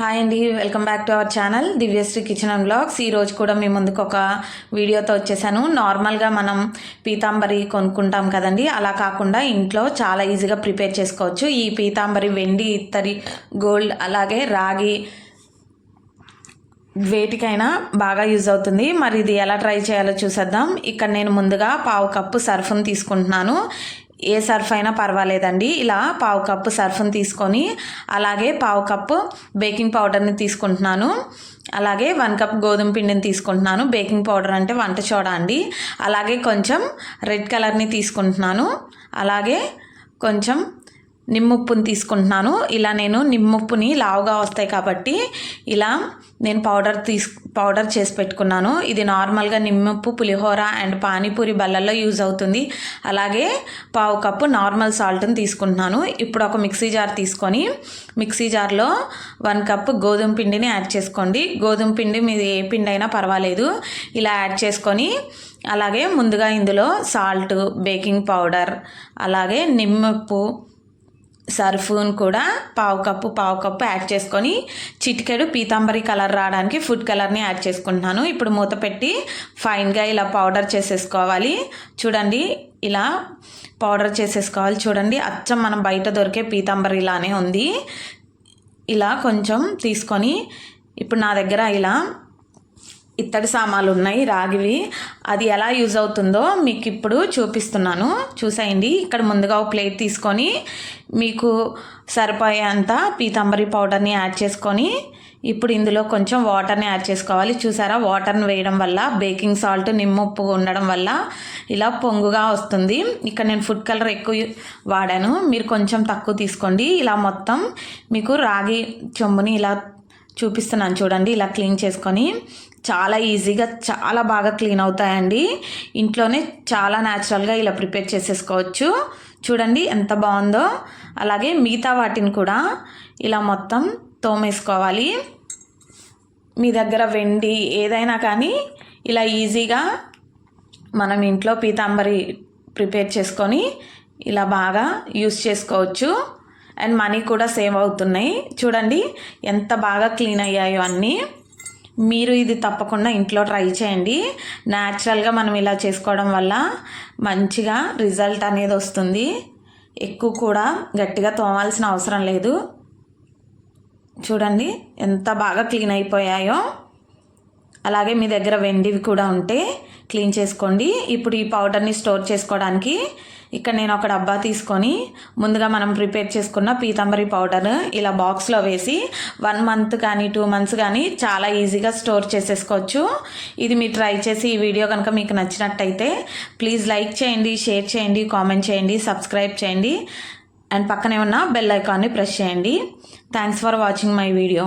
Hi అండి welcome back to our channel Divyasri kitchen and blogs ఈరోజు కూడా మీ ముందుకు ఒక వీడియోతో వచ్చేసాను. నార్మల్గా మనం పీతాంబరి కొనుక్కుంటాం కదండి. అలా కాకుండా ఇంట్లో చాలా ఈజీగా ప్రిపేర్ చేసుకోవచ్చు. ఈ పీతాంబరి వెండి ఇత్తడి గోల్డ్ అలాగే రాగి వేటికైనా బాగా యూజ్ అవుతుంది. మరి ఇది ఎలా ట్రై చేయాలో చూసేద్దాం. ఇక్కడ నేను ముందుగా పావు కప్పు సర్ఫును తీసుకుంటున్నాను. ఏ సర్ఫ్ అయినా పర్వాలేదండి. ఇలా పావు కప్పు సర్ఫ్ని తీసుకొని అలాగే పావు కప్పు బేకింగ్ పౌడర్ని తీసుకుంటున్నాను. అలాగే వన్ కప్ గోధుమ పిండిని తీసుకుంటున్నాను. బేకింగ్ పౌడర్ అంటే వంట సోడా అండి. అలాగే కొంచెం రెడ్ కలర్ని తీసుకుంటున్నాను. అలాగే కొంచెం నిమ్ముప్పుని తీసుకుంటున్నాను. ఇలా నేను నిమ్ముప్పుని లావుగా వస్తాయి కాబట్టి ఇలా నేను పౌడర్ తీసు పౌడర్ చేసి పెట్టుకున్నాను. ఇది నార్మల్గా నిమ్మప్పు పులిహోర అండ్ పానీపూరి బల్లల్లో యూజ్ అవుతుంది. అలాగే పావు కప్పు నార్మల్ సాల్ట్ని తీసుకుంటున్నాను. ఇప్పుడు ఒక మిక్సీ జార్ తీసుకొని మిక్సీ జార్లో వన్ కప్ గోధుమ పిండిని యాడ్ చేసుకోండి. గోధుమ పిండి మీది ఏ పిండి అయినా పర్వాలేదు. ఇలా యాడ్ చేసుకొని అలాగే ముందుగా ఇందులో సాల్ట్ బేకింగ్ పౌడర్ అలాగే నిమ్మప్పు సర్ఫూన్ కూడా పావు కప్పు పావు కప్పు యాడ్ చేసుకొని చిటికెడు పీతాంబరి కలర్ రావడానికి ఫుడ్ కలర్ని యాడ్ చేసుకుంటున్నాను. ఇప్పుడు మూత పెట్టి ఫైన్గా ఇలా పౌడర్ చేసేసుకోవాలి. చూడండి ఇలా పౌడర్ చేసేసుకోవాలి. చూడండి అచ్చం మనం బయట దొరికే పీతాంబరి ఇలానే ఉంది. ఇలా కొంచెం తీసుకొని ఇప్పుడు నా దగ్గర ఇలా ఇత్తడి సామాన్లు ఉన్నాయి రాగివి. అది ఎలా యూజ్ అవుతుందో మీకు ఇప్పుడు చూపిస్తున్నాను. చూసేయండి. ఇక్కడ ముందుగా ఒక ప్లేట్ తీసుకొని మీకు సరిపోయేంత పీతాంబరి పౌడర్ని యాడ్ చేసుకొని ఇప్పుడు ఇందులో కొంచెం వాటర్ని యాడ్ చేసుకోవాలి. చూసారా? వాటర్ని వేయడం వల్ల బేకింగ్ సాల్ట్ నిమ్మప్పు ఉండడం వల్ల ఇలా పొంగుగా వస్తుంది. ఇక్కడ నేను ఫుడ్ కలర్ ఎక్కువ వాడాను. మీరు కొంచెం తక్కువ తీసుకోండి. ఇలా మొత్తం మీకు రాగి చెంబుని ఇలా చూపిస్తున్నాను చూడండి. ఇలా క్లీన్ చేసుకొని చాలా ఈజీగా చాలా బాగా క్లీన్ అవుతాయండి. ఇంట్లోనే చాలా న్యాచురల్గా ఇలా ప్రిపేర్ చేసేసుకోవచ్చు. చూడండి ఎంత బాగుందో. అలాగే మిగతా వాటిని కూడా ఇలా మొత్తం తోమేసుకోవాలి. మీ దగ్గర వెండి ఏదైనా కానీ ఇలా ఈజీగా మనం ఇంట్లో పీతాంబరి ప్రిపేర్ చేసుకొని ఇలా బాగా యూస్ చేసుకోవచ్చు. అండ్ మనీ కూడా సేవ్ అవుతున్నాయి. చూడండి ఎంత బాగా క్లీన్ అయ్యాయో అన్నీ. మీరు ఇది తప్పకుండా ఇంట్లో ట్రై చేయండి. న్యాచురల్గా మనం ఇలా చేసుకోవడం వల్ల మంచిగా రిజల్ట్ అనేది వస్తుంది. ఎక్కువ కూడా గట్టిగా తోమాల్సిన అవసరం లేదు. చూడండి ఎంత బాగా క్లీన్ అయిపోయాయో. అలాగే మీ దగ్గర వెండివి కూడా ఉంటే క్లీన్ చేసుకోండి. ఇప్పుడు ఈ పౌడర్ని స్టోర్ చేసుకోవడానికి ఇక్కడ నేను ఒక డబ్బా తీసుకొని ముందుగా మనం ప్రిపేర్ చేసుకున్న పీతాంబరి పౌడర్ ఇలా బాక్స్లో వేసి వన్ మంత్ కానీ టూ మంత్స్ కానీ చాలా ఈజీగా స్టోర్ చేసేసుకోవచ్చు. ఇది మీరు ట్రై చేసి ఈ వీడియో కనుక మీకు నచ్చినట్టయితే ప్లీజ్ లైక్ చేయండి షేర్ చేయండి కామెంట్ చేయండి సబ్స్క్రైబ్ చేయండి. అండ్ పక్కనే ఉన్న బెల్ ఐకాన్ని ప్రెస్ చేయండి. Thanks for watching my video.